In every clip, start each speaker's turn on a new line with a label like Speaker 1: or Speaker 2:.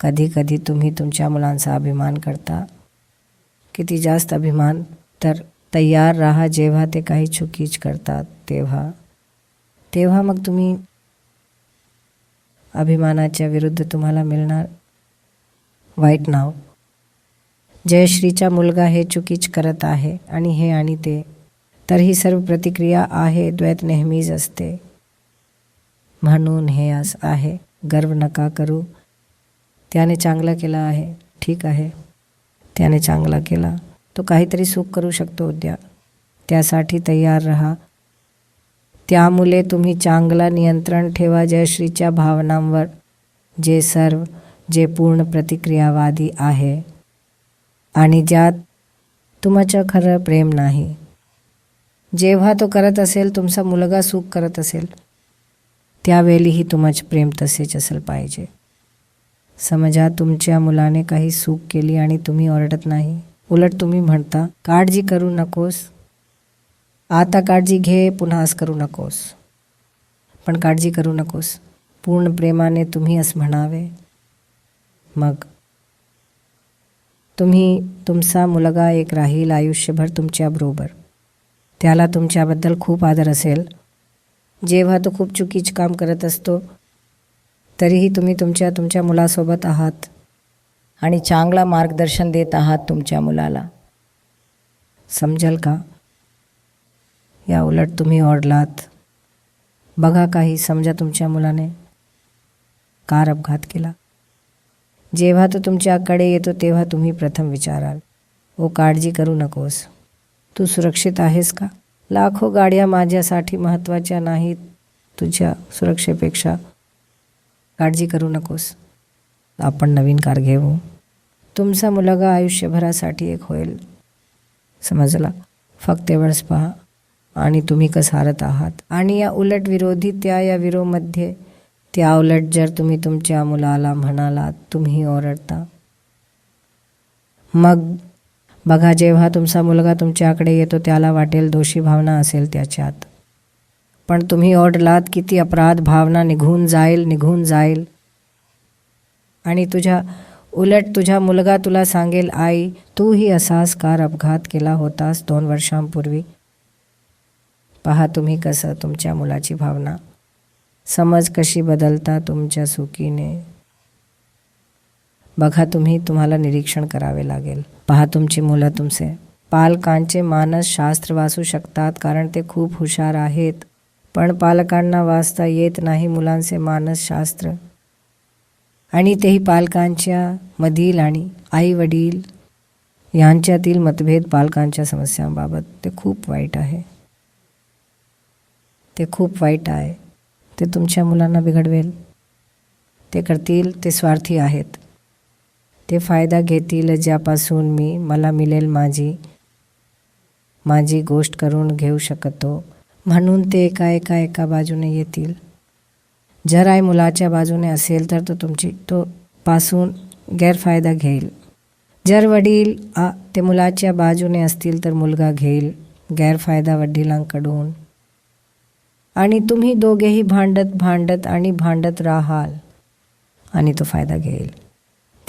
Speaker 1: कधी कधी तुम्ही तुमच्या मुलांचा अभिमान करता. किती जास्त अभिमान तर तयार राहा जेव्हा ते काही चुकीच करतात तेव्हा. तेव्हा मग तुम्ही अभिमानाच्या विरुद्ध तुम्हाला मिळणार वाईट नाव. जयश्रीचा मुलगा हे चुकीच करत आहे आणि हे आणि ते. तर ही सर्व प्रतिक्रिया आहे द्वैत नेहमीच असते. म्हणून हे असं आहे. गर्व नका करू. त्याने चांगलं केलं आहे. ठीक आहे. त्याने चांगला केला. तो काहीतरी सुख करू शकतो उद्या. त्यासाठी तयार रहा. त्यामुळे तुम्ही चांगला नियंत्रण ठेवा जयश्रीच्या भावनांवर जे सर्व जे पूर्ण प्रतिक्रियावादी आहे. आणि ज्यात तुमचं खरं प्रेम नाही. जेव्हा तो करत असेल तुमचा मुलगा सुख करत असेल त्यावेळीही तुमचं प्रेम तसेच असेल पाहिजे. समजा तुमच्या मुलाने काही चूक केली आणि तुम्ही ओरडत नाही. उलट तुम्ही म्हणता काळजी करू नकोस. आता काळजी घे पुन्हाच करू नकोस. पण काळजी करू नकोस. पूर्ण प्रेमाने तुम्ही असं म्हणावे. मग? तुम्ही तुमचा मुलगा एक राहील आयुष्यभर तुमच्याबरोबर त्याला तुमच्याबद्दल खूप आदर असेल. जेव्हा तो खूप चुकीचं काम करत असतो तरीही तुम्ही तुमच्या तुमच्या मुलासोबत आहात आणि चांगला मार्गदर्शन देत आहात तुमच्या मुलाला. समजेल का? या उलट तुम्ही ओढलात बघा काही समजा तुमच्या मुलाने. कार अपघात केला? जेव्हा तो तुमच्याकडे येतो तेव्हा तुम्ही प्रथम विचाराल ओ काळजी करू नकोस. तू सुरक्षित आहेस का? लाखो गाड्या माझ्यासाठी महत्त्वाच्या नाहीत. तुझ्या सुरक्षेपेक्षा काळजी करू नकोस. आपण नवीन कार घेऊ. तुमचा मुलगा आयुष्यभरासाठी एक होईल. समजला? फक्त एवढंच पहा. आणि तुम्ही कसं हारत आहात? आणि या उलट विरोधी त्या या विरोमध्ये त्या उलट जर तुम्ही तुमच्या मुलाला म्हणालात तुम्ही ओरडता. मग बघा जेव्हा तुमचा मुलगा तुमच्याकडे येतो त्याला वाटेल दोषी भावना असेल त्याच्यात. पण तुम्ही ओढलात की ती अपराध भावना निघून जाईल निघून जाईल. आणि तुझ्या उलट तुझा मुलगा तुला सांगेल आई तूही असाच कार अपघात केला होतास दोन वर्षांपूर्वी. पहा तुम्ही कसं तुमच्या मुलाची भावना. समज कशी बदलता तुमच्या सुखीने. बघा तुम्ही तुम्हाला निरीक्षण करावे लागेल. पहा तुमची मुलं तुमचे. पालकांचे मानसशास्त्र वाचू शकतात कारण ते खूप हुशार आहेत. पण पालकांना वाचता येत नाही मुलांचे मानसशास्त्र. आणि तेही पालकांच्या मधील आणि आई वडील यांच्यातील मतभेद पालकांच्या समस्यांबाबत. ते खूप वाईट आहे. ते खूप वाईट आहे. ते तुमच्या मुलांना बिघडवेल. ते करतील ते स्वार्थी आहेत. ते फायदा घेतील ज्यापासून मी मला मिळेल माझी माझी गोष्ट करून घेऊ शकतो. म्हणून ते एका एका एका बाजूने येतील. जर आई मुलाच्या बाजूने असेल तर तो तुमची तो पासून गैरफायदा घेईल. जर वडील आ ते मुलाच्या बाजूने असतील तर मुलगा घेईल गैरफायदा वडिलांकडून. आणि तुम्ही दोघेही भांडत भांडत आणि भांडत राहाल आणि तो फायदा घेईल.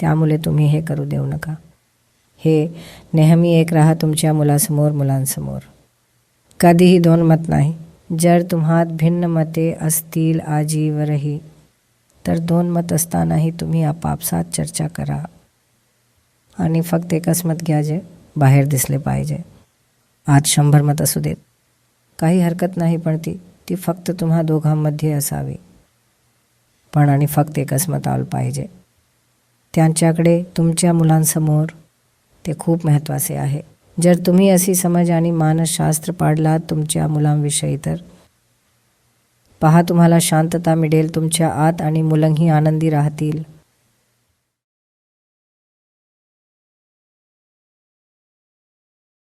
Speaker 1: त्यामुळे तुम्ही हे करू देऊ नका. हे नेहमी एक राहा तुमच्या मुलासमोर मुलांसमोर. कधीही दोन मत नाही. जर तुम्हात भिन्न मते असतील आजीवरही तर दोन मत असतानाही तुम्ही आपापसात चर्चा करा. आणि फक्त एकच मत घ्या जे बाहेर दिसले पाहिजे. आज शंभर मत असू देत. काही हरकत नाही पण ती ती फक्त तुम्हा दोघांमध्ये असावी. पण आणि फक्त एकच मत आलं पाहिजे. त्यांच्याकडे तुमच्या मुलांसमोर ते खूप महत्त्वाचे आहे. जर तुम्ही अशी समज आणि मानसशास्त्र पाडलात तुमच्या मुलांविषयी तर पहा तुम्हाला शांतता मिळेल तुमच्या आत आणि मुलंही आनंदी राहतील.